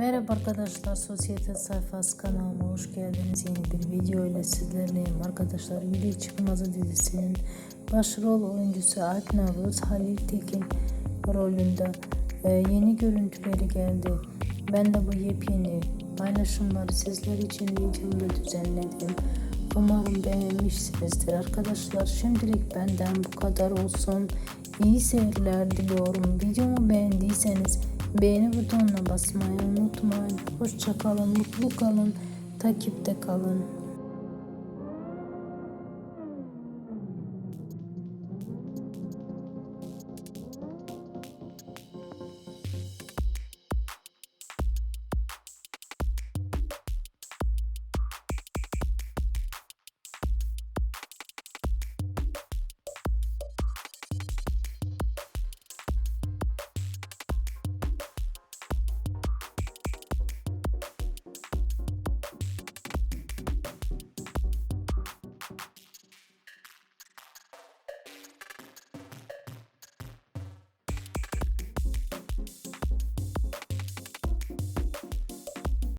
Merhaba arkadaşlar, Sosyete Sayfası kanalıma hoş geldiniz. Yeni bir video ile sizlerleyim arkadaşlar. Yürü Çıkmazı dizisinin başrol oyuncusu Alp Navruz, Halil Tekin rolünde e, yeni görüntüleri geldi. Ben de bu yepyeni paylaşımları sizler için videomda düzenledim. Umarım beğenmişsinizdir arkadaşlar. Şimdilik benden bu kadar olsun. İyi seyirler diliyorum. Videomu beğendiyseniz beğeni butonuna basmayı unutmayın. Hoşçakalın, mutlu kalın, takipte kalın.